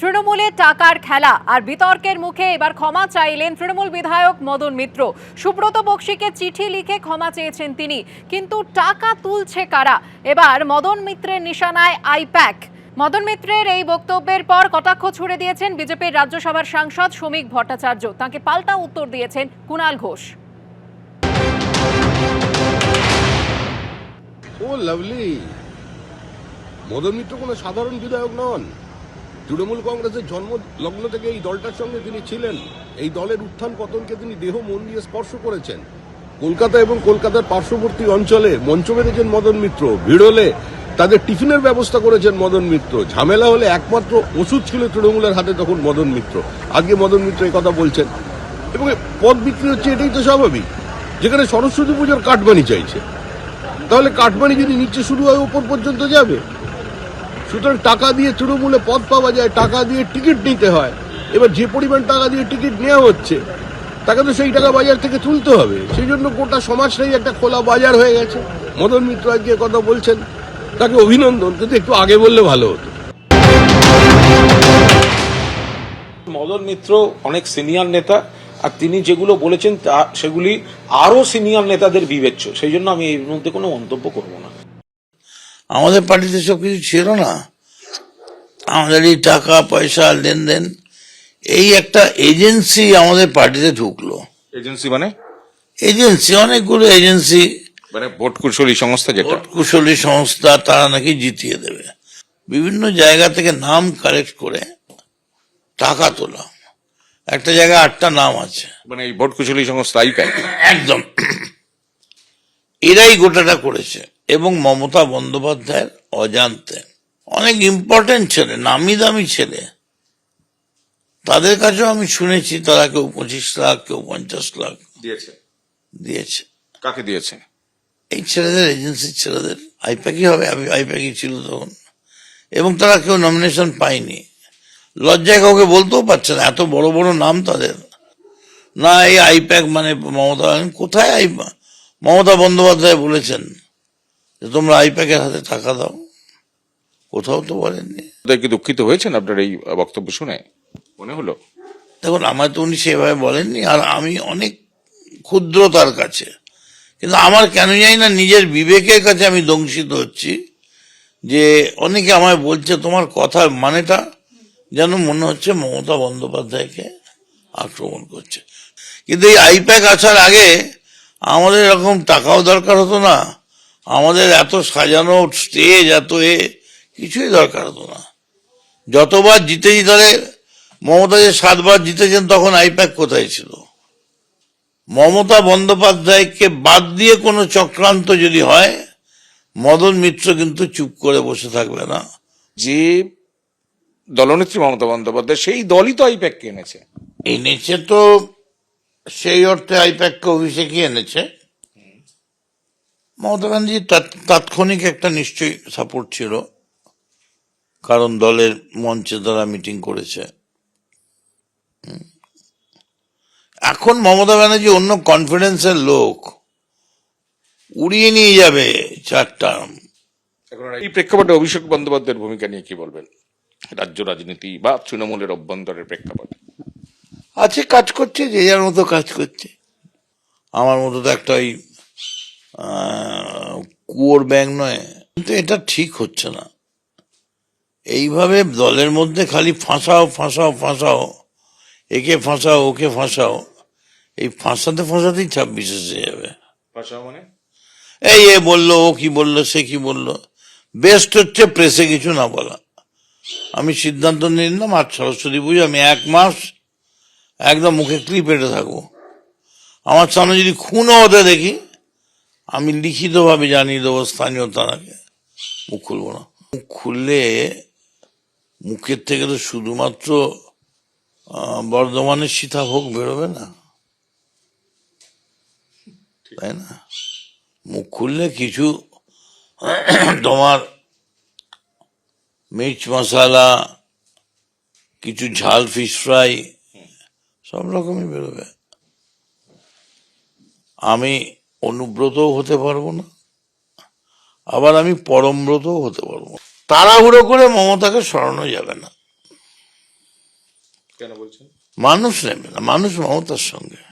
তৃণমূলে টাকার খেলা আর বিতর্কের মুখে এবার ক্ষমা চাইলেন তৃণমূল বিধায়ক মদন মিত্র। সুব্রত বক্সিকে চিঠি লিখে ক্ষমা চেয়েছেন তিনি। কিন্তু টাকা তুলছে কারা? এবার মদন মিত্রের নিশানায় আইপ্যাক। মদন মিত্রের এই বক্তব্যের পর কটাক্ষ ছুড়ে দিয়েছেন বিজেপির রাজ্যসভার সাংসদ শ্রমিক ভট্টাচার্য। তাকে পাল্টা উত্তর দিয়েছেন কুণাল ঘোষ। ও লাভলি, মদন মিত্র কোনো সাধারণ বিধায়ক নন? তৃণমূল কংগ্রেসের জন্ম লগ্ন থেকে এই দলটার সঙ্গে তিনি ছিলেন। এই দলের উত্থান পতনকে তিনি দেহ, মন দিয়ে স্পর্শ করেছেন। কলকাতা এবং কলকাতার পার্শ্ববর্তী অঞ্চলে মঞ্চ বেঁধেছেন মদন মিত্র ভিড় হলে তাদের টিফিনের ব্যবস্থা করেছেন মদন মিত্র। ঝামেলা হলে একমাত্র ওষুধ ছিল তৃণমূলের হাতে তখন মদন মিত্র। আজকে মদন মিত্র এই কথা বলছেন। এবং পদ বিক্রি হচ্ছে, এটাই তো স্বাভাবিক। যেখানে সরস্বতী পুজোর কাটবানি চাইছে। তাহলে কাটমানি যদি নিচে শুরু হয়, ওপর পর্যন্ত যাবে। সুতরাং টাকা দিয়ে তৃণমূলে পদ পাওয়া যায়, টাকা দিয়ে টিকিট নিতে হয়। এবার যে পরিমাণ টাকা দিয়ে টিকিট নেওয়া হচ্ছে, তাকে তো সেই টাকা বাজার থেকে তুলতে হবে। সেই জন্য গোটা সমাজটাই একটা খোলা বাজার হয়ে গেছে। মদন মিত্র আজকে কথা বলছেন, তাকে অভিনন্দন। কিন্তু একটু আগে বললে ভালো হতো। মদন মিত্র অনেক সিনিয়র নেতা, আর তিনি যেগুলো বলেছেন তা, সেগুলি আরও সিনিয়র নেতাদের বিবেচ্য। সেই জন্য আমি এর মধ্যে কোনো মন্তব্য করব না। আমাদের পার্টিতে সব কিছু ছিল না। আমাদের এই টাকা পয়সা লেনদেন এই একটা এজেন্সি আমাদের পার্টিতে ঢুকলো। এজেন্সি মানে? এজেন্সি অনেকগুলো এজেন্সি। মানে ভোট কুশলী সংস্থা যেটা। ভোট কুশলী সংস্থা তারা নাকি জিতিয়ে দেবে। বিভিন্ন জায়গা থেকে নাম কালেক্ট করে টাকা তোলা। একটা জায়গায় আটটা নাম আছে। মানে এই ভোট কুশলী সংস্থা একদম। এরাই গোটাটা করেছে। এবং মমতা বন্দ্যোপাধ্যায়ের অজান্তে। অনেক ইম্পর্টেন্ট ছেলে নামি দামি ছেলে। তাদের কাছেও আমি শুনেছি তারা কেউ পঁচিশ লাখ কেউ পঞ্চাশ লাখ। দিয়েছে। দিয়েছে। কাকে দিয়েছে? এই ছেলেদের এজেন্সির ছেলেদের। আইপ্যাকই হবে আমি আইপ্যাকই ছিল তখন। এবং তারা কেউ নমিনেশন পায়নি। লজ্জায় কাউকে বলতেও পারছে না এত বড় বড় নাম তাদের। না এই আইপ্যাক মানে মমতা কোথায় আই মমতা বন্দ্যোপাধ্যায় বলেছেন? যে তোমরা আইপ্যাকের হাতে টাকা দাও। কোথাও তো বলেননি। কি দুঃখিত হয়েছেন আপনার এই বক্তব্য শুনে? মনে হলো? দেখুন আমার তো উনি সেভাবে বলেননি আর আমি অনেক ক্ষুদ্র তার কাছে। কিন্তু আমার কেন জানি না নিজের বিবেকের কাছে আমি দংশিত হচ্ছি যে অনেকে আমায় বলছে তোমার কথার মানেটা যেন মনে হচ্ছে মমতা বন্দ্যোপাধ্যায়কে আক্রমণ করছে। কিন্তু এই আইপ্যাক আসার আগে আমাদের এরকম টাকাও দরকার হতো না আমাদের এত সাজানো স্টেজ এত এ কিছুই দরকার হতো না। যতবার জিতেছি ধরে মমতা যে সাতবার জিতেছেন তখন আইপ্যাক কোথায় ছিল? মমতা বন্দ্যোপাধ্যায়কে বাদ দিয়ে কোনো চক্রান্ত যদি হয় মদন মিত্র কিন্তু চুপ করে বসে থাকবে না। যে দলনেত্রী মমতা বন্দ্যোপাধ্যায় সেই দলই তো আইপ্যাককে এনেছে। এনেছে তো সেই অর্থে আইপ্যাককে অভিষেকই এনেছে। মমতা ব্যানার্জি তাৎ- তাৎক্ষণিক একটা নিশ্চয়ই সাপোর্ট ছিল। কারণ দলের মঞ্চে তারা মিটিং করেছে। এখন মমতা ব্যানার্জি অন্য কনফিডেন্সের লোক। উড়িয়ে নিয়ে যাবে চারটা এখন এই প্রেক্ষাপটে অভিষেক বন্দ্যোপাধ্যায়ের ভূমিকা নিয়ে কি বলবেন? রাজ্য রাজনীতি বা তৃণমূলের অভ্যন্তরের প্রেক্ষাপটে। আছে কাজ করছে যে যার মতো কাজ করছে। আমার মতো তো একটা ওই কুয়োর ব্যাং নয়। কিন্তু এটা ঠিক হচ্ছে না। এইভাবে দলের মধ্যে খালি ফাঁসাও ফাঁসাও ফাঁসাও একে ফাঁসাও ওকে ফাঁসাও এই ফাঁসাতে ফাঁসাতেই ছাব্বিশ এসে যাবে। মানে? এই এ বলল ও কি বলল সে কি বলল বেস্ট হচ্ছে প্রেসে কিছু না বলা। আমি সিদ্ধান্ত নিয়ে নিলাম আর সরস্বতী পুজো আমি এক মাস একদম মুখে ক্লিপ পেটে থাকব। আমার সামনে যদি খুনও হতে দেখি আমি লিখিতভাবে জানিয়ে দেবো স্থানীয় তারাকে মুখ খুলবো না। মুখ খুললে মুখের থেকে তো শুধুমাত্র বর্ধমানের সীতাভোগ বেরোবে না। তাই না? মুখ খুললে কিছু তোমার মির্চ মশালা, কিছু ঝাল ফিশ ফ্রাই সব রকমই বেরোবে। আমি অনুব্রতও হতে পারব না আবার আমি পরমব্রতও হতে পারব না। তাড়াহুড়ো করে মমতাকে সরানো যাবে না। কেন বলছেন? মানুষ নেবে না মানুষ মমতার সঙ্গে।